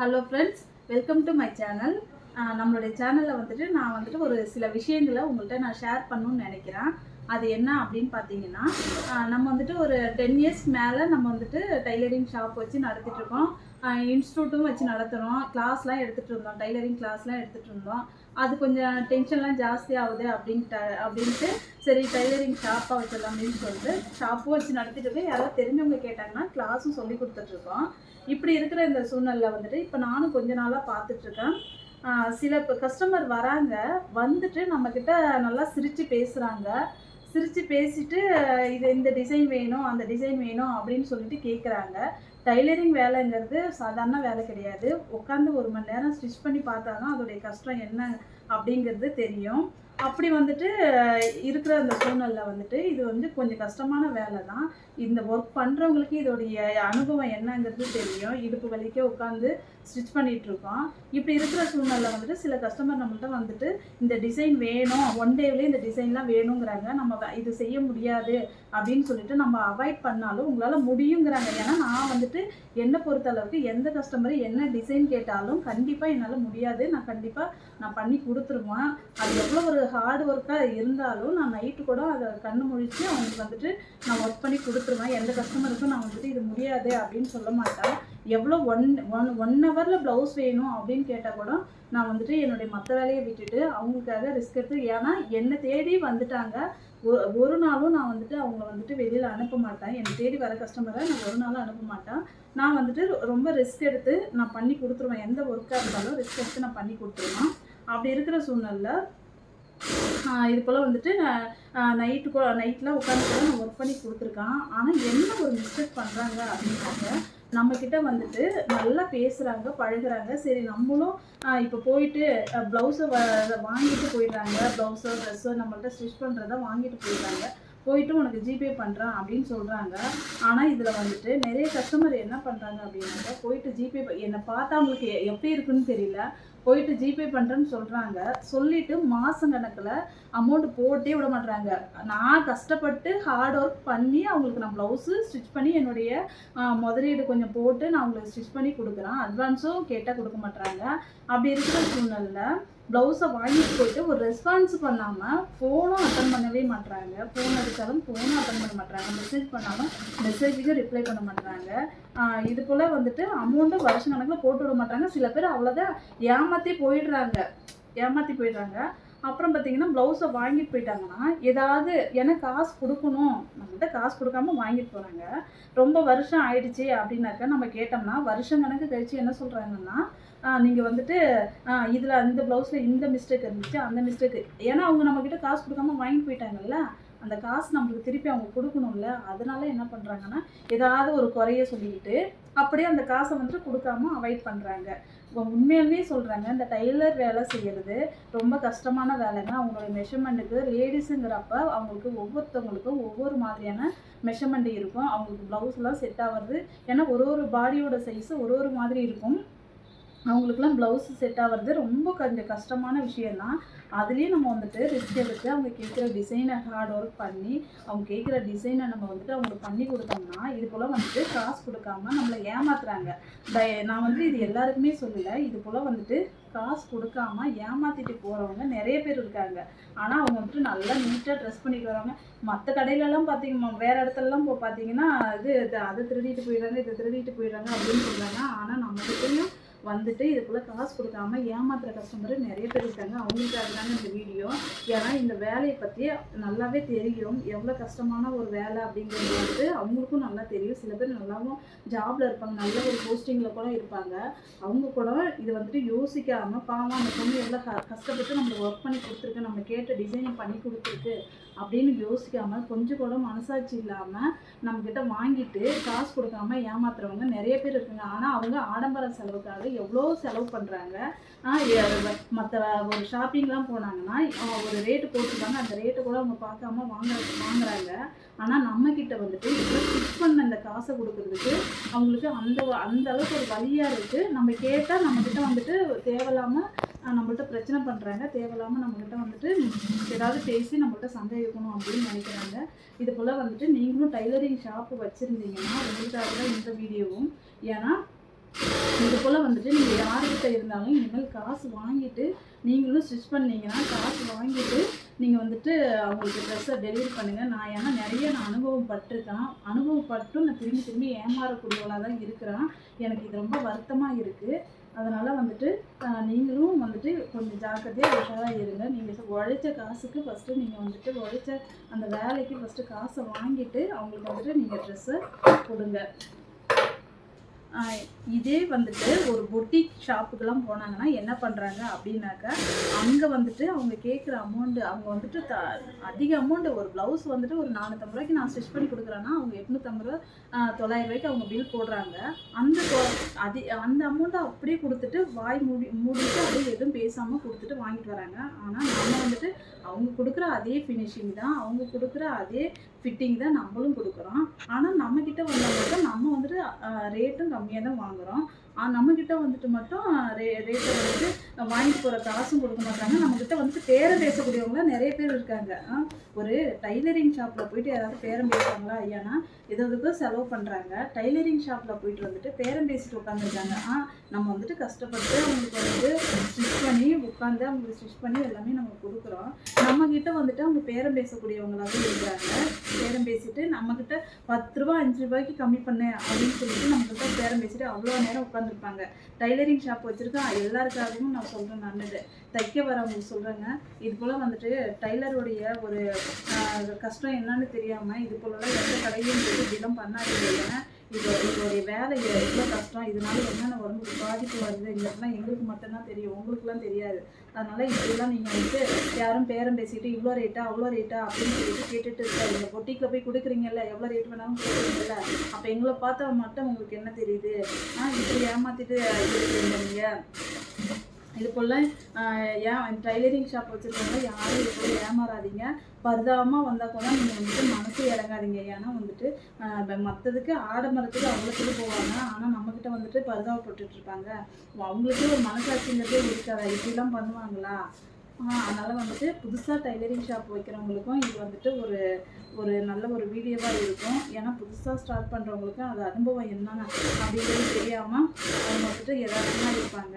Hello friends welcome to my channel நம்மளுடைய சேனலில் வந்துட்டு நான் வந்துட்டு ஒரு சில விஷயங்களை உங்கள்கிட்ட நான் ஷேர் பண்ணணும்னு நினைக்கிறேன். அது என்ன அப்படின்னு பார்த்தீங்கன்னா நம்ம வந்துட்டு ஒரு டென் இயர்ஸ் மேலே நம்ம வந்துட்டு டைலரிங் ஷாப் வச்சு நடத்திட்டுருக்கோம் இருக்கோம். இன்ஸ்டியூட்டும் வச்சு நடத்துகிறோம் கிளாஸ்லாம் எடுத்துகிட்டு இருந்தோம். டைலரிங் கிளாஸ்லாம் எடுத்துகிட்டு இருந்தோம். அது கொஞ்சம் டென்ஷன்லாம் ஜாஸ்தி ஆகுது அப்படின்ட்டு அப்படின்ட்டு சரி டைலரிங் ஷாப்பாக வச்சிடலாம் அப்படின்னு சொல்லிட்டு ஷாப்பும் வச்சு நடத்திட்டு இருக்கோம் யாராவது தெரிஞ்சவங்க கேட்டாங்கன்னா கிளாஸும் சொல்லி கொடுத்துட்ருக்கோம் இப்படி இருக்கிற இந்த சூழ்நிலை வந்துட்டு இப்போ நானும் கொஞ்ச நாளாக பார்த்துட்ருக்கேன் சில இப்போ கஸ்டமர் வராங்க. வந்துட்டு நம்மக்கிட்ட நல்லா சிரித்து பேசுகிறாங்க சிரித்து பேசிட்டு இது இந்த டிசைன் வேணும் அந்த டிசைன் வேணும் அப்படின்னு சொல்லிட்டு கேட்குறாங்க டைலரிங் வேலைங்கிறது சாதாரண வேலை கிடையாது. உட்காந்து ஒரு மணி நேரம் ஸ்டிச் பண்ணி பார்த்தா தான் அதோடைய கஷ்டம் என்ன அப்படிங்கிறது தெரியும். அப்படி வந்துட்டு இருக்கிற அந்த சூழ்நிலை வந்துட்டு இது வந்து கொஞ்சம் கஷ்டமான வேலை தான் இந்த ஒர்க் பண்ணுறவங்களுக்கு இதோடைய அனுபவம் என்னங்கிறது தெரியும். இடுப்பு வலிக்க உட்காந்து ஸ்டிச் பண்ணிட்டு இருக்கோம். இப்படி இருக்கிற சூழ்நிலை வந்துட்டு சில கஸ்டமர் நம்மள்ட்ட வந்துட்டு இந்த டிசைன் வேணும் ஒன் டேவிலே இந்த டிசைன்லாம் வேணுங்கிறாங்க. நம்ம இது செய்ய முடியாது அப்படின்னு சொல்லிட்டு நம்ம அவாய்ட் பண்ணாலும் உங்களால் முடியுங்கிறாங்க. ஏன்னா நான் வந்துட்டு என்னை பொறுத்தளவுக்கு எந்த கஸ்டமர் என்ன டிசைன் கேட்டாலும் கண்டிப்பாக என்னால் முடியாது. நான் கண்டிப்பாக நான் பண்ணி கொடுத்துருவேன். அது எவ்வளோ ஒரு ஹார்ட் ஒர்க்காக இருந்தாலும் நான் நைட்டு கூட அதை கண்ணு முழிச்சு அவங்களுக்கு வந்துட்டு நான் ஒர்க் பண்ணி கொடுத்து கொடுத்துருவேன் எந்த கஸ்டமருக்கும் நான் வந்துட்டு இது முடியாது அப்படின்னு சொல்ல மாட்டேன். எவ்வளோ ஒன் ஒன் ஒன் ஹவரில் ப்ளவுஸ் வேணும் அப்படின்னு கேட்டால் கூட நான் வந்துட்டு என்னுடைய மற்ற வேலையை விட்டுட்டு அவங்களுக்காக ரிஸ்க் எடுத்து ஏன்னா என்னை தேடி வந்துட்டாங்க. ஒரு ஒரு நாளும் நான் வந்துட்டு அவங்கள வந்துட்டு வெளியில் அனுப்ப மாட்டேன். என்னை தேடி வர கஸ்டமரை நான் ஒரு நாளும் அனுப்ப மாட்டேன். நான் வந்துட்டு ரொம்ப ரிஸ்க் எடுத்து நான் பண்ணி கொடுத்துருவேன். எந்த ஒர்க்காக இருந்தாலும் ரிஸ்க் எடுத்து நான் பண்ணி கொடுத்துருவேன். அப்படி இருக்கிற சூழ்நிலை இது போல் வந்துட்டு நைட்டு கூட நைட்லாம் உட்காந்து கூட நான் ஒர்க் பண்ணி கொடுத்துருக்கான். ஆனால் என்ன ஒரு மிஸ்டேக் பண்ணுறாங்க அப்படின்னாக்க நம்மக்கிட்ட வந்துட்டு நல்லா பேசுகிறாங்க பழகுறாங்க. சரி நம்மளும் இப்போ போயிட்டு ப்ளவுஸை வாங்கிட்டு போயிடுறாங்க. ப்ளவுஸோ ட்ரெஸ்ஸோ நம்மள்ட்ட ஸ்டிச் பண்ணுறத வாங்கிட்டு போயிடுறாங்க. போயிட்டு உனக்கு ஜிபே பண்ணுறேன் அப்படின்னு சொல்கிறாங்க ஆனால் இதில் வந்துட்டு நிறைய கஸ்டமர் என்ன பண்ணுறாங்க அப்படின்னாக்கா போயிட்டு ஜிபே என்னை பார்த்தா அவங்களுக்கு எப்படி இருக்குன்னு தெரியல. போயிட்டு ஜிபே பண்ணுறேன்னு சொல்கிறாங்க சொல்லிட்டு மாதம் கணக்கில் அமௌண்ட் போட்டே விட மாட்டுறாங்க நான் கஷ்டப்பட்டு ஹார்ட் ஒர்க் பண்ணி அவங்களுக்கு நான் ப்ளவுஸு ஸ்டிச் பண்ணி என்னுடைய முதலீடு கொஞ்சம் போட்டு நான் அவங்களுக்கு ஸ்டிச் பண்ணி கொடுக்குறேன். அட்வான்ஸும் கேட்டால் கொடுக்க மாட்டுறாங்க அப்படி இருக்கிற சூழ்நிலை ப்ளவுஸை வாங்கிட்டு போயிட்டு ஒரு ரெஸ்பான்ஸ் பண்ணாமல் ஃபோனும் அட்டன் பண்ணவே மாட்றாங்க. ஃபோன் அடித்தாலும் ஃபோனும் அட்டன் பண்ண மாட்றாங்க. மெசேஜ் பண்ணாலும் மெசேஜுக்கு ரிப்ளை பண்ண மாட்டுறாங்க இது போல் வந்துட்டு அமௌண்ட்டும் வருஷ கணக்கில் போட்டு விட மாட்டாங்க சில பேர் அவ்வளோதான் ஏமாற்றி போயிடுறாங்க. ஏமாற்றி போயிடுறாங்க. அப்புறம் பார்த்தீங்கன்னா ப்ளவுஸை வாங்கிட்டு போயிட்டாங்கன்னா ஏதாவது எனக்கு காசு கொடுக்கணும். நம்மகிட்ட காசு கொடுக்காம வாங்கிட்டு போகிறாங்க ரொம்ப வருஷம் ஆயிடுச்சு அப்படின்னாக்கா நம்ம கேட்டோம்னா வருஷம் கணக்கு கழிச்சு என்ன சொல்கிறாங்கன்னா நீங்கள் வந்துட்டு இதில் இந்த ப்ளவுஸில் இந்த மிஸ்டேக் இருந்துச்சு அந்த மிஸ்டேக் ஏன்னா அவங்க நம்மக்கிட்ட காசு கொடுக்காம வாங்கி போயிட்டாங்கல்ல? அந்த காசு நம்மளுக்கு திருப்பி அவங்க கொடுக்கணும்ல? அதனால என்ன பண்ணுறாங்கன்னா ஏதாவது ஒரு குறைய சொல்லிக்கிட்டு அப்படியே அந்த காசை வந்துட்டு கொடுக்காம அவாய்ட் பண்ணுறாங்க உண்மையாலுமே சொல்கிறாங்க இந்த டைலர் வேலை செய்கிறது ரொம்ப கஷ்டமான வேலைங்க. அவங்களோட மெஷர்மெண்ட்டுக்கு லேடிஸுங்கிறப்ப அவங்களுக்கு ஒவ்வொருத்தவங்களுக்கும் ஒவ்வொரு மாதிரியான மெஷர்மெண்ட் இருக்கும். அவங்களுக்கு ப்ளவுஸ்லாம் செட் ஆகிறது ஏன்னா ஒரு ஒரு பாடியோட சைஸு ஒரு ஒரு மாதிரி இருக்கும். அவங்களுக்குலாம் ப்ளவுஸ் செட் ஆகிறது ரொம்ப கொஞ்சம் கஷ்டமான விஷயந்தான் அதுலேயும் நம்ம வந்துட்டு ரிஸ்க் எடுத்து அவங்க கேட்குற டிசைனை ஹார்ட் ஒர்க் பண்ணி அவங்க கேட்குற டிசைனை நம்ம வந்துட்டு அவங்களுக்கு பண்ணி கொடுத்தோம்னா இது போல் வந்துட்டு காசு கொடுக்காம நம்மளை ஏமாத்துறாங்க. நான் வந்து இது எல்லாருக்குமே சொல்லலை. இது போல் வந்துட்டு காசு கொடுக்காம ஏமாற்றிட்டு போகிறவங்க நிறைய பேர் இருக்காங்க. ஆனால் அவங்க வந்துட்டு நல்லா நீட்டாக ட்ரெஸ் பண்ணிட்டு வராங்க மற்ற கடையிலலாம் பார்த்தீங்கன்னா வேறு இடத்துலலாம் இப்போ பார்த்தீங்கன்னா இது அதை திருடிட்டு போயிடுறாங்க இதை திருடிட்டு போயிடுறாங்க அப்படின்னு சொல்கிறாங்க ஆனால் நம்மகிட்டையும் வந்துட்டு இதுக்குள்ள காசு கொடுக்காம ஏமாத்துற கஸ்டமர் நிறைய பேர் இருக்காங்க. அவங்களுக்காக தாங்க இந்த வீடியோ ஏன்னா இந்த வேலையை பற்றி நல்லாவே தெரியும். எவ்வளோ கஷ்டமான ஒரு வேலை அப்படிங்கிறது வந்து அவங்களுக்கும் நல்லா தெரியும். சில பேர் நல்லாவும் ஜாப்ல இருப்பாங்க. நல்ல ஒரு போஸ்டிங்கில் கூட இருப்பாங்க. அவங்க கூட இது வந்துட்டு யோசிக்காம பாவம் அந்த பொண்ணு எவ்வளோ க கஷ்டப்பட்டு நம்மளுக்கு ஒர்க் பண்ணி கொடுத்துருக்கு. நம்ம கேட்ட டிசைனை பண்ணி கொடுத்துருக்கு அப்படின்னு யோசிக்காம கொஞ்சம் கூட மனசாட்சி இல்லாமல் நம்மக்கிட்ட வாங்கிட்டு காசு கொடுக்காம ஏமாத்துறவங்க நிறைய பேர் இருக்காங்க. ஆனால் அவங்க ஆடம்பர செலவுக்காக எவ்வளோ செலவு பண்ணுறாங்க மற்ற ஒரு ஷாப்பிங்லாம் போனாங்கன்னா ஒரு ரேட்டு போட்டிருக்காங்க அந்த ரேட்டை கூட அவங்க பார்க்காம வாங்க வாங்குறாங்க. ஆனால் நம்மக்கிட்ட வந்துட்டு இவ்வளோ ஃபிக்ஸ் பண்ண அந்த காசை கொடுக்கறதுக்கு அவங்களுக்கு அந்த அந்த அளவுக்கு ஒரு வழியாக இருக்குது நம்ம கேட்டால் நம்மக்கிட்ட வந்துட்டு தேவையில்லாமல் நம்மள்கிட்ட பிரச்சனை பண்ணுறாங்க தேவையில்லாமல் நம்மக்கிட்ட வந்துட்டு ஏதாவது பேசி நம்மள்கிட்ட சந்தேகிக்கணும் அப்படின்னு நினைக்கிறாங்க. இது போல் வந்துட்டு நீங்களும் டைலரிங் ஷாப்பு வச்சுருந்தீங்கன்னா உங்களுக்காக தான் இந்த வீடியோவும் ஏன்னா இது போல் வந்துட்டு நீங்கள் யார்கிட்ட இருந்தாலும் இனிமேல் காசு வாங்கிட்டு நீங்களும் ஸ்டிச் பண்ணீங்கன்னா காசு வாங்கிட்டு நீங்கள் வந்துட்டு அவங்களுக்கு ட்ரெஸ்ஸை டெலிவரி பண்ணுங்கள் நான் ஏன்னா நிறைய நான் அனுபவம் பட்டிருக்கேன் அனுபவப்பட்டும் நான் திரும்பி திரும்பி ஏமாறக்கூடியவளாக தான் இருக்கிறேன். எனக்கு இது ரொம்ப வருத்தமாக இருக்குது அதனால் வந்துட்டு நீங்களும் வந்துட்டு கொஞ்சம் ஜாக்கிரதையாக உஷாராக இருங்க. நீங்கள் உழைச்ச காசுக்கு ஃபஸ்ட்டு நீங்கள் வந்துட்டு உழைச்ச அந்த வேலைக்கு ஃபஸ்ட்டு காசை வாங்கிட்டு அவங்களுக்கு வந்துட்டு நீங்கள் ட்ரெஸ்ஸை கொடுங்க. இதே வந்துட்டு ஒரு பொட்டிக் ஷாப்புக்கெல்லாம் போனாங்கன்னா என்ன பண்ணுறாங்க அப்படின்னாக்கா அங்கே வந்துட்டு அவங்க கேட்குற அமௌண்ட்டு அவங்க வந்துட்டு த அதிக அமௌண்ட்டு ஒரு ப்ளவுஸ் வந்துட்டு ஒரு நானூற்றம்பது ரூபாய்க்கு நான் ஸ்டிச் பண்ணி கொடுக்குறேன்னா அவங்க எட்நூற்றம்பது ரூபா தொள்ளாயிரம் ரூபாய்க்கு அவங்க பில் போடுறாங்க. அந்த அதி அந்த அமௌண்ட்டை அப்படியே கொடுத்துட்டு வாய் மூடி மூடிட்டு அப்படியே எதுவும் பேசாமல் கொடுத்துட்டு வாங்கிட்டு வராங்க. ஆனால் நம்ம அவங்க கொடுக்குற அதே ஃபினிஷிங் தான் அவங்க கொடுக்குற அதே ஃபிட்டிங் தான் நம்மளும் கொடுக்குறோம். ஆனால் நம்மக்கிட்ட வந்தவங்க நம்ம வந்துட்டு ரேட்டும் கம்மியாக தான் வாங்குகிறோம் நம்மக்கிட்ட வந்துட்டு மட்டும் ரே ரேட்டை வந்துட்டு வாங்கிட்டு போகிற காசும் கொடுக்க மாட்டாங்க. நம்மக்கிட்ட வந்துட்டு பேரம் பேசக்கூடியவங்களாம் நிறைய பேர் இருக்காங்க. ஆ, ஒரு டைலரிங் ஷாப்பில் போயிட்டு யாராவது பேரம் பேசுவாங்களா ஐயானா இது இதுக்கும் செலவு பண்ணுறாங்க டைலரிங் ஷாப்பில் போயிட்டு வந்துட்டு பேரம் பேசிட்டு உட்காந்துருக்காங்க ஆ நம்ம வந்துட்டு கஷ்டப்பட்டு அவங்களுக்கு வந்து ஸ்டிச் பண்ணி உட்காந்து அவங்களுக்கு ஸ்டிச் பண்ணி எல்லாமே நம்ம கொடுக்குறோம். நம்மக்கிட்ட வந்துட்டு அவங்க பேரம் பேசக்கூடியவங்களாவே இருக்கிறாங்க. பேரம் பேசிட்டு நம்மக்கிட்ட பத்து ரூபா அஞ்சு ரூபாய்க்கு கம்மி பண்ணு அப்படின்னு சொல்லிட்டு நம்மக்கிட்ட பேரம் பேசிட்டு அவ்வளோ நேரம் உட்காந்து இருப்பாங்க. டைலரிங் ஷாப் வச்சுருக்கோம் எல்லாருக்காகவும் நான் சொல்கிறேன் நல்லது. தைக்க வரவங்க சொல்கிறேங்க இது போல் வந்துட்டு டைலருடைய ஒரு கஷ்டம் என்னன்னு தெரியாமல் இது போலலாம் எந்த கடையும் போய் இப்படிலாம் பண்ணாதீங்க. ஏன்னா இது இதோடைய வேலை எவ்வளோ கஷ்டம் இதனால என்னென்ன உடம்புக்கு பாதிப்பு வருதுங்கிறதுலாம் எங்களுக்கு மட்டும்தான் தெரியும் உங்களுக்குலாம் தெரியாது. அதனால இப்படிலாம் நீங்கள் வந்துட்டு யாரும் பேரம் பேசிட்டு இவ்வளோ ரேட்டா அவ்வளோ ரேட்டா அப்படின்னு சொல்லிட்டு கேட்டுட்டு இருக்காங்க பொட்டிக்கில் போய் கொடுக்குறீங்கல்ல எவ்வளோ ரேட் வேணாலும் கொடுக்குறீங்கல்ல அப்போ எங்களை பார்த்தா மட்டும் உங்களுக்கு என்ன தெரியுது? ஆ இப்படி ஏமாற்றிட்டு இருக்கீங்க நீங்கள் இது போல் ஏன் டைலரிங் ஷாப் வச்சுருக்கவங்க யாரும் இது போல் ஏமாறாதீங்க. பரிதாபமாக வந்தால் கூட நீங்கள் வந்துட்டு மனசு இறங்காதீங்க. ஏன்னா வந்துட்டு மற்றதுக்கு ஆடம்பரத்துக்கு அவ்வளோத்துக்கு போவாங்க. ஆனால் நம்மக்கிட்ட வந்துட்டு பரிதாபப்பட்டுட்ருப்பாங்க அவங்களுக்கு அவங்களுக்கே ஒரு மனசாட்சிங்கிறதே இருக்காதா இப்படிலாம் பண்ணுவாங்களா? அதனால் வந்துட்டு புதுசாக டைலரிங் ஷாப் வைக்கிறவங்களுக்கும் இது வந்துட்டு ஒரு ஒரு நல்ல ஒரு வீடியோவாக இருக்கும். ஏன்னா புதுசாக ஸ்டார்ட் பண்ணுறவங்களுக்கு அது அனுபவம் என்னென்ன அப்படிங்கிறது தெரியாமல் அவங்க வந்துட்டு யதார்த்தமாக இருப்பாங்க.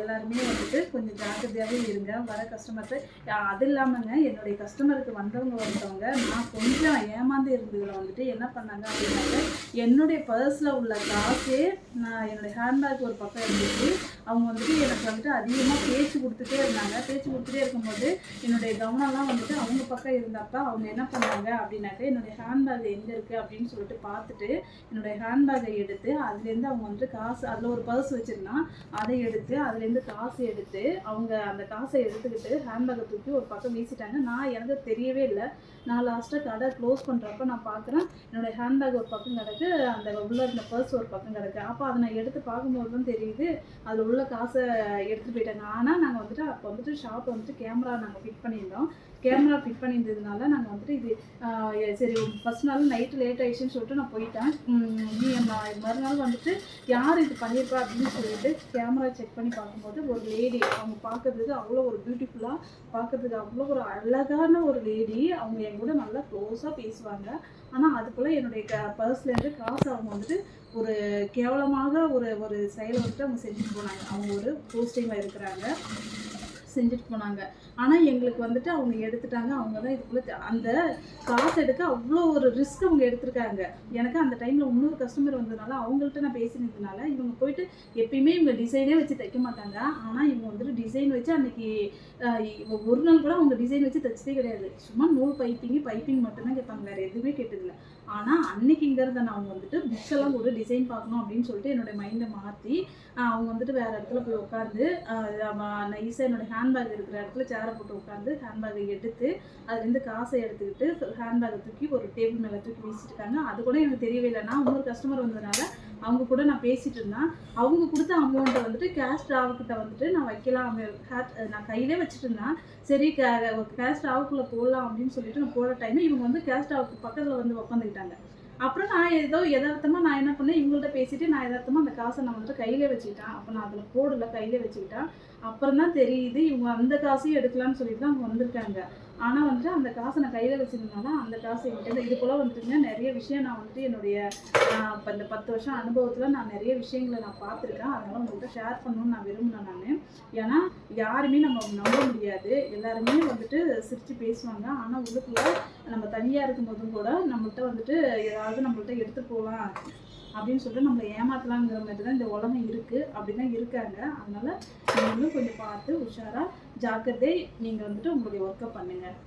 எல்லாருமே வந்துட்டு கொஞ்சம் ஜாக்கிரதையாகவே இருங்க. வர கஸ்டமர்கிட்ட அது இல்லாமல்ங்க என்னுடைய கஸ்டமருக்கு வந்தவங்க வந்தவங்க நான் கொஞ்சம் ஏமாந்து இருந்ததில் வந்துட்டு என்ன பண்ணாங்க அப்படின்னாக்க என்னுடைய பர்ஸில் உள்ள காசே நான் என்னுடைய ஹேண்ட்பேக் ஒரு பக்கம் இருந்துச்சு. அவங்க வந்துட்டு எனக்கு வந்துட்டு அதிகமாக பேச்சு கொடுத்துட்டே இருந்தாங்க. பேச்சு கொடுத்துட்டே இருக்கும்போது என்னுடைய கவனம்லாம் வந்துட்டு அவங்க பக்கம் இருந்தப்ப அவங்க என்ன பண்ணாங்க அப்படின்னாக்க என்னுடைய ஹேண்ட்பேக் எங்கே இருக்குது அப்படின்னு சொல்லிட்டு பார்த்துட்டு என்னுடைய ஹேண்ட்பேக்கை எடுத்து அதுலேருந்து அவங்க வந்துட்டு காசு அதில் ஒரு பர்ஸ் வச்சுருந்தான் அதை எடுத்து அதுலேருந்து காசு எடுத்து அவங்க அந்த காசை எடுத்துக்கிட்டு ஹேண்ட்பேக்கை தூக்கி ஒரு பக்கம் வீசிட்டாங்க. நான் எனக்கு தெரியவே இல்லை. நான் லாஸ்ட்டாக கடை க்ளோஸ் பண்ணுறப்ப நான் பார்க்குறேன் என்னுடைய ஹேண்ட்பேக் ஒரு பக்கம் கிடக்கு அந்த உள்ள இருந்த பர்ஸ் ஒரு பக்கம் கிடக்கு. அப்போ அதை நான் எடுத்து பார்க்கும்போது தான் தெரியுது அதில் உள்ள காசை எடுத்துகிட்டு போயிட்டாங்க. ஆனால் நாங்கள் வந்துட்டு அப்போ வந்துட்டு ஷாப் வந்துட்டு கேமரா நாங்கள் ஃபிட் பண்ணியிருந்தோம். கேமரா ஃபிட் பண்ணியிருந்ததுனால நாங்கள் வந்துட்டு இது சரி ஃபஸ்ட் நாள் நைட்டு லேட் ஆயிடுச்சுன்னு சொல்லிட்டு நான் போயிட்டேன். நீ மறுநாள் வந்துட்டு யார் இது பண்ணியிருப்பா அப்படின்னு சொல்லிட்டு கேமரா செக் பண்ணி பார்க்கும்போது ஒரு லேடி அவங்க பார்க்கறதுக்கு அவ்வளோ ஒரு பியூட்டிஃபுல்லாக பார்க்கறதுக்கு அவ்வளோ ஒரு அழகான ஒரு லேடி அவங்க என் கூட நல்லா க்ளோஸாக பேசுவாங்க. ஆனால் அதுக்குள்ளே என்னுடைய க பர்ஸ்லேருந்து காசு அவங்க வந்துட்டு ஒரு கேவலமாக ஒரு ஒரு செயலை வந்துட்டு அவங்க செஞ்சுட்டு போனாங்க. அவங்க ஒரு போஸ்டிங்காக இருக்கிறாங்க. செஞ்சுட்டு போனாங்க. ஆனால் எங்களுக்கு வந்துட்டு அவங்க எடுத்துட்டாங்க. அவங்க தான் இதுக்குள்ளே அந்த காசு எடுக்க அவ்வளோ ஒரு ரிஸ்க் அவங்க எடுத்திருக்காங்க. எனக்கு அந்த டைமில் இன்னொரு கஸ்டமர் வந்ததுனால அவங்கள்ட்ட நான் பேசினதுனால இவங்க போயிட்டு எப்பயுமே இவங்க டிசைனே வச்சு தைக்க மாட்டாங்க. ஆனால் இவங்க வந்துட்டு டிசைன் வச்சு அன்னைக்கு ஒரு நாள் கூட அவங்க டிசைன் வச்சு தைச்சதே கிடையாது. சும்மா நூல் பைப்பிங் பைப்பிங் மட்டும்தான் கேட்பாங்க. வேறு எதுவுமே கேட்டதில்லை. ஆனால் அன்னைக்குங்கிறத நான் அவங்க வந்துட்டு புக்ஸ் எல்லாம் ஒரு டிசைன் பார்க்கணும் அப்படின்னு சொல்லிட்டு என்னோட மைண்டை மாற்றி அவங்க வந்துட்டு வேறு இடத்துல போய் உட்காந்து நைஸாக என்னோட ஹேண்ட்பேக் இருக்கிற இடத்துல சேரை போட்டு உட்காந்து ஹேண்ட்பேக்கை எடுத்து அதுலேருந்து காசை எடுத்துக்கிட்டு ஹேண்ட்பேக்கை தூக்கி ஒரு டேபிள் மேலே தூக்கி வீசிட்டு இருக்காங்க. அது கூட எனக்கு தெரியவே இல்லை. நான் இன்னொரு கஸ்டமர் வந்ததுனால அவங்க கூட நான் பேசிட்டு இருந்தேன். அவங்க கொடுத்த அமௌண்ட்டை வந்துட்டு கேஷ் ட்ராவுக்கிட்ட வந்துட்டு நான் வைக்கலாம். நான் கையிலே வச்சுட்டு இருந்தேன். சரி கேஷ் ட்ராவுக்குள்ளே போடலாம் அப்படின்னு சொல்லிட்டு நான் போகிற டைம் இவங்க வந்து கேஷ் ட்ராவுக்கு பக்கத்தில் வந்து உட்காந்துக்கிட்டாங்க அப்புறம் நான் ஏதோ எதார்த்தமாக நான் என்ன பண்ணேன்? இவங்கள்ட்ட பேசிட்டு நான் எதார்த்தமாக அந்த காசை நான் வந்துட்டு கையிலே வச்சுக்கிட்டேன். அப்போ நான் அதில் போடல கையிலே வச்சுக்கிட்டேன். அப்புறம் தான் தெரியுது இவங்க அந்த காசையும் எடுக்கலாம்னு சொல்லிட்டு தான் அவங்க வந்திருக்காங்க. ஆனால் வந்துட்டு அந்த காசை நான் கையில் வச்சிருந்தனால அந்த காசு என்கிட்ட இது போல் வந்துட்டுங்க நிறைய விஷயம் நான் வந்துட்டு என்னுடைய இப்போ இந்த பத்து வருஷம் அனுபவத்தில் நான் நிறைய விஷயங்களை நான் பார்த்துருக்கேன். அதனால் உங்கள்கிட்ட ஷேர் பண்ணணும்னு நான் விரும்பினேன் நான். ஏன்னா யாருமே நம்ம நம்ப முடியாது. எல்லாருமே வந்துட்டு சிரித்து பேசுவாங்க. ஆனால் உள்ளுக்குள்ள நம்ம தனியாக இருக்கும்போதும் கூட நம்மள்கிட்ட வந்துட்டு ஏதாவது நம்மள்ட்ட எடுத்து போகலாம். அப்படின்னு சொல்லிட்டு நம்மளை ஏமாத்தலாங்கிற மாதிரி தான் இந்த உலகம் இருக்குது அப்படிதான் இருக்காங்க. அதனால நீங்களும் கொஞ்சம் பார்த்து உஷாராக ஜாக்கிரதை நீங்கள் வந்துட்டு உங்களுடைய ஒர்க்கை பண்ணுங்கள்